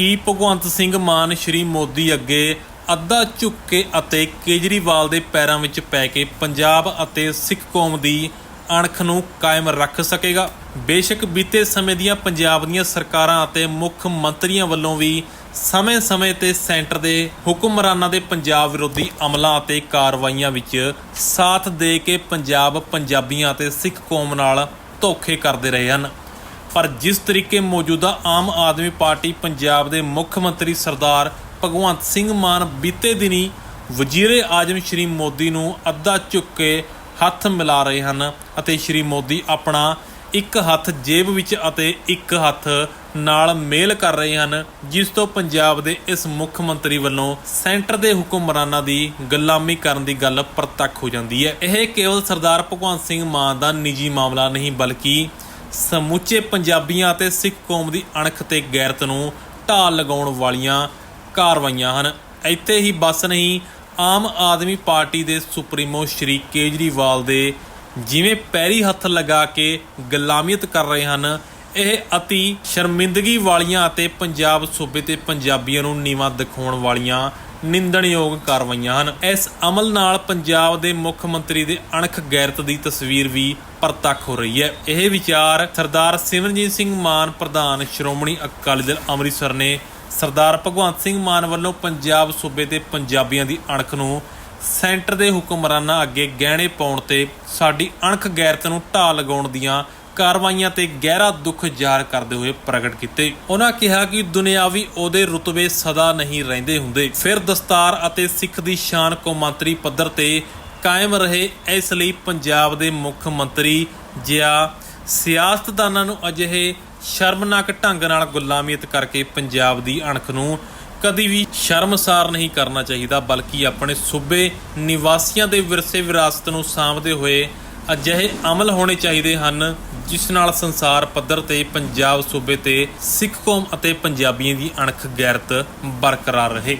ਕੀ ਭਗਵੰਤ ਸਿੰਘ ਮਾਨ ਸ਼੍ਰੀ ਮੋਦੀ ਅੱਗੇ ਅੱਧਾ ਝੁੱਕ ਕੇ ਅਤੇ ਕੇਜਰੀਵਾਲ ਦੇ ਪੈਰਾਂ ਵਿੱਚ ਪੈ ਕੇ ਪੰਜਾਬ ਅਤੇ ਸਿੱਖ ਕੌਮ ਦੀ ਅਣਖ ਨੂੰ ਕਾਇਮ ਰੱਖ ਸਕੇਗਾ? ਬੇਸ਼ੱਕ ਬੀਤੇ ਸਮੇਂ ਦੀਆਂ ਪੰਜਾਬ ਦੀਆਂ ਸਰਕਾਰਾਂ ਅਤੇ ਮੁੱਖ ਮੰਤਰੀਆਂ ਵੱਲੋਂ ਵੀ ਸਮੇਂ-ਸਮੇਂ ਤੇ ਸੈਂਟਰ ਦੇ ਹੁਕਮਰਾਨਾਂ ਦੇ ਪੰਜਾਬ ਵਿਰੋਧੀ ਅਮਲਾਂ ਅਤੇ ਕਾਰਵਾਈਆਂ ਵਿੱਚ ਸਾਥ ਦੇ ਕੇ ਪੰਜਾਬ ਪੰਜਾਬੀਆਂ ਅਤੇ ਸਿੱਖ ਕੌਮ ਨਾਲ ਧੋਖੇ ਕਰਦੇ ਰਹੇ ਹਨ। ਪਰ ਜਿਸ ਤਰੀਕੇ ਮੌਜੂਦਾ ਆਮ ਆਦਮੀ ਪਾਰਟੀ ਪੰਜਾਬ ਦੇ ਮੁੱਖ ਮੰਤਰੀ ਸਰਦਾਰ ਭਗਵੰਤ ਸਿੰਘ ਮਾਨ ਬੀਤੇ ਦਿਨੀ ਵਜ਼ੀਰੇ ਆਜ਼ਮ ਸ਼੍ਰੀ ਮੋਦੀ ਨੂੰ ਅੱਧਾ ਝੁੱਕ ਕੇ ਹੱਥ ਮਿਲਾ ਰਹੇ ਹਨ ਅਤੇ ਸ਼੍ਰੀ ਮੋਦੀ ਆਪਣਾ ਇੱਕ ਹੱਥ ਜੇਬ ਵਿੱਚ ਅਤੇ ਇੱਕ ਹੱਥ ਨਾਲ ਮੇਲ ਕਰ ਰਹੇ ਹਨ, ਜਿਸ ਤੋਂ ਪੰਜਾਬ ਦੇ ਇਸ ਮੁੱਖ ਮੰਤਰੀ ਵੱਲੋਂ ਸੈਂਟਰ ਦੇ ਹੁਕਮਰਾਨਾਂ ਦੀ ਗੁਲਾਮੀ ਕਰਨ ਦੀ ਗੱਲ ਪ੍ਰਤੱਖ ਹੋ ਜਾਂਦੀ ਹੈ। ਇਹ ਕੇਵਲ ਸਰਦਾਰ ਭਗਵੰਤ ਸਿੰਘ ਮਾਨ ਦਾ ਨਿੱਜੀ ਮਾਮਲਾ ਨਹੀਂ, ਬਲਕਿ ਸਮੁੱਚੇ ਪੰਜਾਬੀਆਂ ਅਤੇ ਸਿੱਖ ਕੌਮ ਦੀ ਅਣਖ ਤੇ ਗੈਰਤ ਨੂੰ ਢਾਲ ਲਗਾਉਣ ਵਾਲੀਆਂ ਕਾਰਵਾਈਆਂ ਹਨ। ਇੱਥੇ ਹੀ ਬਸ ਨਹੀਂ, ਆਮ ਆਦਮੀ ਪਾਰਟੀ ਦੇ ਸੁਪਰੀਮੋ ਸ਼੍ਰੀ ਕੇਜਰੀਵਾਲ ਦੇ ਜਿਵੇਂ ਪੈਰੀ ਹੱਥ ਲਗਾ ਕੇ ਗੁਲਾਮੀਅਤ ਕਰ ਰਹੇ ਹਨ, ਇਹ ਅਤੀ ਸ਼ਰਮਿੰਦਗੀ ਵਾਲੀਆਂ ਅਤੇ ਪੰਜਾਬ ਸੂਬੇ ਤੇ ਪੰਜਾਬੀਆਂ ਨੂੰ ਨੀਵਾਂ ਦਿਖਾਉਣ ਵਾਲੀਆਂ ਨਿੰਦਣਯੋਗ ਕਾਰਵਾਈਆਂ ਹਨ। ਇਸ ਅਮਲ ਨਾਲ ਪੰਜਾਬ ਦੇ ਮੁੱਖ ਮੰਤਰੀ ਦੇ ਅਣਖ ਗੈਰਤ ਦੀ ਤਸਵੀਰ ਵੀ ਪ੍ਰਤੱਖ ਹੋ ਰਹੀ ਹੈ। ਇਹ ਵਿਚਾਰ ਸਰਦਾਰ ਸਿਮਰਨਜੀਤ ਸਿੰਘ ਮਾਨ, ਪ੍ਰਧਾਨ ਸ਼੍ਰੋਮਣੀ ਅਕਾਲੀ ਦਲ ਅੰਮ੍ਰਿਤਸਰ ਨੇ ਸਰਦਾਰ ਭਗਵੰਤ ਸਿੰਘ ਮਾਨ ਵੱਲੋਂ ਪੰਜਾਬ ਸੂਬੇ ਦੇ ਪੰਜਾਬੀਆਂ ਦੀ ਅਣਖ ਨੂੰ ਸੈਂਟਰ ਦੇ ਹੁਕਮਰਾਨਾਂ ਅੱਗੇ ਗਹਿਣੇ ਪਾਉਣ ਤੇ ਸਾਡੀ ਅਣਖ ਗੈਰਤ ਨੂੰ ਢਾਹ ਲਗਾਉਣ ਦੀਆਂ ਕਾਰਵਾਈਆਂ ਤੇ ਗਹਿਰਾ ਦੁੱਖ ਜ਼ਾਹਰ ਕਰਦੇ ਹੋਏ ਪ੍ਰਗਟ ਕੀਤੇ। ਉਹਨਾਂ ਕਿਹਾ ਕਿ ਦੁਨਿਆਵੀ ਉਹਦੇ ਰੁਤਬੇ ਸਦਾ ਨਹੀਂ ਰਹਿੰਦੇ ਹੁੰਦੇ। ਫਿਰ ਦਸਤਾਰ ਅਤੇ ਸਿੱਖ ਦੀ ਸ਼ਾਨ ਕੌਮਾਂਤਰੀ ਪੱਧਰ ਤੇ ਕਾਇਮ ਰਹੇ, ਇਸ ਲਈ ਪੰਜਾਬ ਦੇ ਮੁੱਖ ਮੰਤਰੀ ਜਿਆ ਸਿਆਸਤਦਾਨਾਂ ਨੂੰ ਅਜਿਹੇ ਸ਼ਰਮਨਾਕ ਢੰਗ ਨਾਲ ਗੁਲਾਮੀਅਤ ਕਰਕੇ ਪੰਜਾਬ ਦੀ ਅਣਖ ਨੂੰ ਕਦੀ ਵੀ ਸ਼ਰਮਸਾਰ ਨਹੀਂ ਕਰਨਾ ਚਾਹੀਦਾ, ਬਲਕਿ ਆਪਣੇ ਸੂਬੇ ਨਿਵਾਸੀਆਂ ਦੇ ਵਿਰਸੇ ਵਿਰਾਸਤ ਨੂੰ ਸਾਂਭਦੇ ਹੋਏ ਅਜਿਹੇ ਅਮਲ ਹੋਣੇ ਚਾਹੀਦੇ ਹਨ। ਜਿਸ ਨਾਲ ਸੰਸਾਰ ਪੱਧਰ ਤੇ ਪੰਜਾਬ ਸੂਬੇ ਤੇ ਸਿੱਖ ਕੌਮ ਅਤੇ ਪੰਜਾਬੀਆਂ ਦੀ ਅਣਖ ਗੈਰਤ ਬਰਕਰਾਰ ਰਹੇ।